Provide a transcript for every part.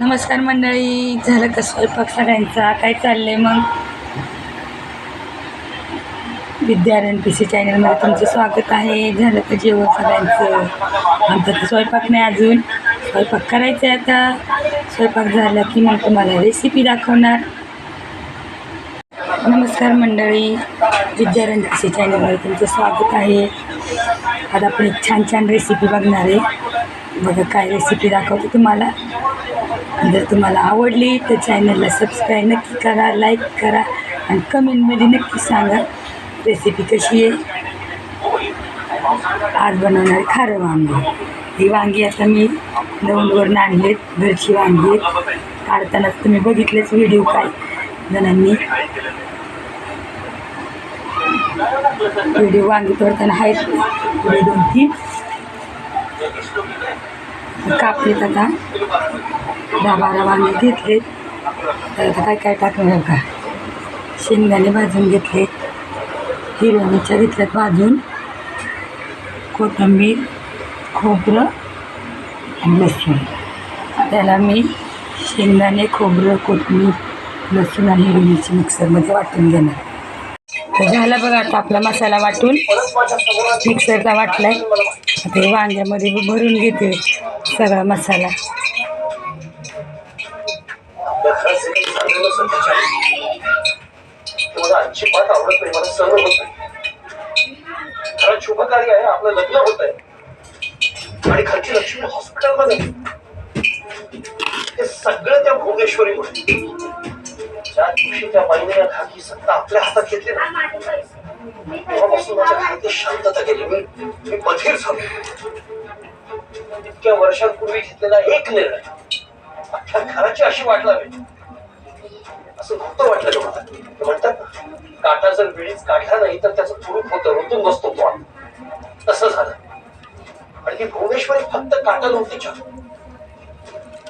नमस्कार मंडळी. झालं का स्वयंपाक सगळ्यांचा? काय चाललंय मग? विद्यारण पी सी चॅनलमध्ये तुमचं स्वागत आहे. झालं का जेवण सगळ्यांचं? आमचं तर स्वयंपाक नाही अजून. स्वयंपाक करायचं आहे आता. स्वयंपाक झाला की मग तुम्हाला रेसिपी दाखवणार. नमस्कार मंडळी. विद्यारण पी सी चॅनलमध्ये तुमचं स्वागत आहे. आज आपण एक छान छान रेसिपी बघणार आहे. बघा काय रेसिपी दाखवते तुम्हाला. जर तुम्हाला आवडली तर चॅनलला सबस्क्राईब नक्की करा लाईक करा आणि कमेंटमध्ये नक्की सांगा रेसिपी कशी आहे. आज बनवणार खारं वांगे. ही वांगी आता मी दौंडवरून आणलेत घरची वांगी आहेत. काढतानाच तुम्ही बघितलेच व्हिडिओ काय जणांनी. व्हिडिओ वांगी तोडताना आहेत. पुढे दोन तीन कापलेत आता दहा बारा वांगे घेतले. तर आता काय काय टाकणार का शेंगदाणे भाजून घेतले. हिरव्या मिरच्या घेतल्यात भाजून. कोथिंबीर खोबरं आणि लसूण. त्याला मी शेंगदाणे खोबरं कोथिंबीर लसूण आणि हिरवी मिरची मिक्सरमध्ये वाटून घेणार. तर झाला बघा आता आपला मसाला वाटून. मिक्सरचा वाटला आहे ते वांग्यामध्ये भरून घेते. सगळा मसाला. मला अजिबात आवडत नाही मला सहन होत नाही. कारण शुभ कार्य आहे आपलं लग्न होत आहे आणि खालची लक्ष्मी हॉस्पिटलमध्ये. हे सगळं त्या भुवनेश्वरीमुळे. ज्या दिवशी त्या बाईने या सत्ता आपल्या हातात घेतली ना तेव्हापासून माझ्या घरात शांतता गेली. मी मी बधीर झालो. इतक्या वर्षांपूर्वी घेतलेला एक निर्णय. अख्ख्या घराची अशी वाट लावेल असं नव्हतं वाटलं का मला म्हणतात काटा जर वेळीच काढला नाही तर त्याचं चुरूप होतं रुतून बसतो तो तसं झालं. आणि ती भुवनेश्वरी फक्त काटा नव्हती छान.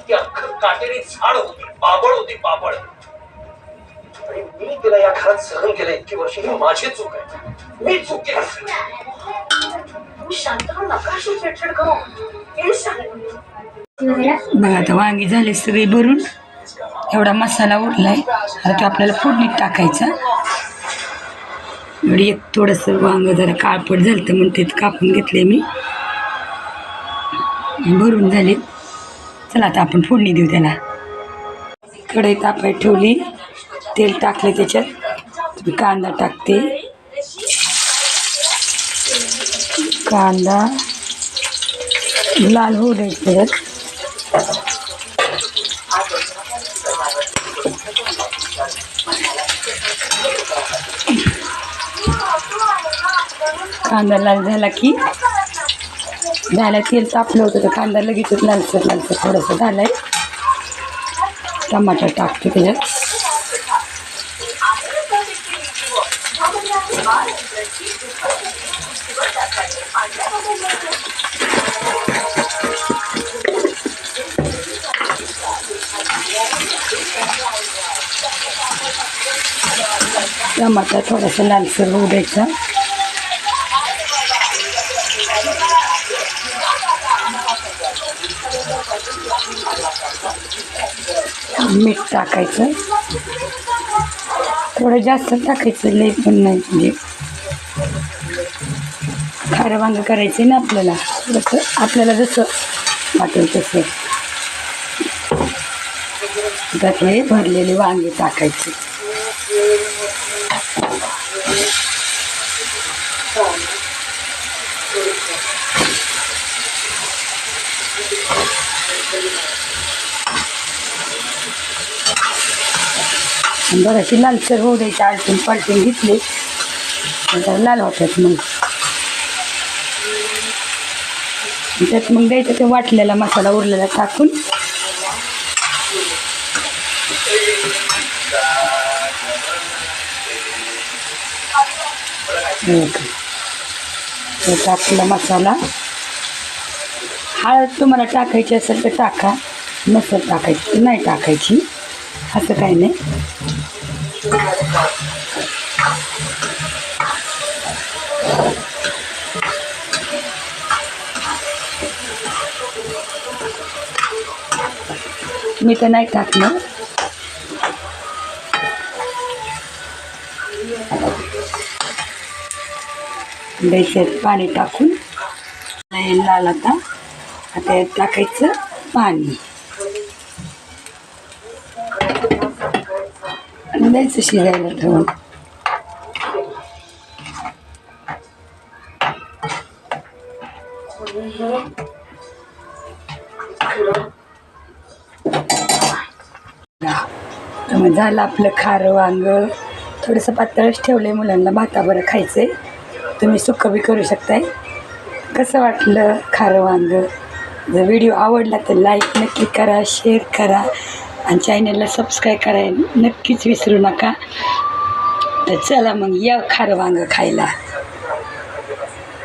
ती अख्खं काटेरी झाड होती पाबळ होती पाबळ. आणि मी तिला या घरात सहन केलं इतकी वर्ष ही माझी चूक आहे. मी चूक केली. शांत नका अशी चिडचिड करू. बघा आता वांगी झाले सगळे भरून. एवढा मसाला उरलाय. आता तो आपल्याला फोडणीत टाकायचा. एवढी एक थोडंसं वांग जरा काळपट झालं तर म्हणते कापून घेतले मी. भरून झाले. चला आता आपण फोडणी देऊ त्याला. कढई तापाय ठेवली. तेल टाकले त्याच्यात. कांदा टाकते. कांदा. लाल होऊ द्यायचं त्याच्यात कांदा लाल झाला की झाला तेल तापलं होतं तर कांदा लगेचच लालसर लालसर थोडंसं झालंय. टमाटर टाकते त्याच्यात. टमाटर थोडासा लालसर होऊ द्यायचा मीठ टाकायचं थोडं जास्त टाकायचं लई पण नाही म्हणजे. खारं वांगं करायचं ना आपल्याला. जसं आपल्याला जसं वाटेल तसं. त्यात हे भरलेले वांगे टाकायचे. आणि बघायची लालसर होऊ द्यायची आलटून पालटून घेतली. नंतर लाल होतात मग. त्यात मग द्यायचं ते वाटलेला मसाला उरलेला टाकून. टाकला. मसाला. हळद तुम्हाला टाकायची असेल तर टाका. नसेल टाकायची नाही टाकायची? असं काही नाही. मी तर नाही टाकणार द्यायचं पाणी टाकून. लाल आता. आता टाकायचं पाणी. द्यायचं शिजायला ठेवून तर मग झालं आपलं खारं वांग. थोडंसं पातळच ठेवलं आहे मुलांना भाताबरं खायचं आहे तुम्ही सुक्कं बी करू शकताय. कसं वाटलं खारं वांग? जर व्हिडिओ आवडला तर लाईक नक्की करा शेअर करा. आणि चॅनलला सबस्क्राईब करायला नक्कीच विसरू नका. तर चला मग या खारं वांगं खायला.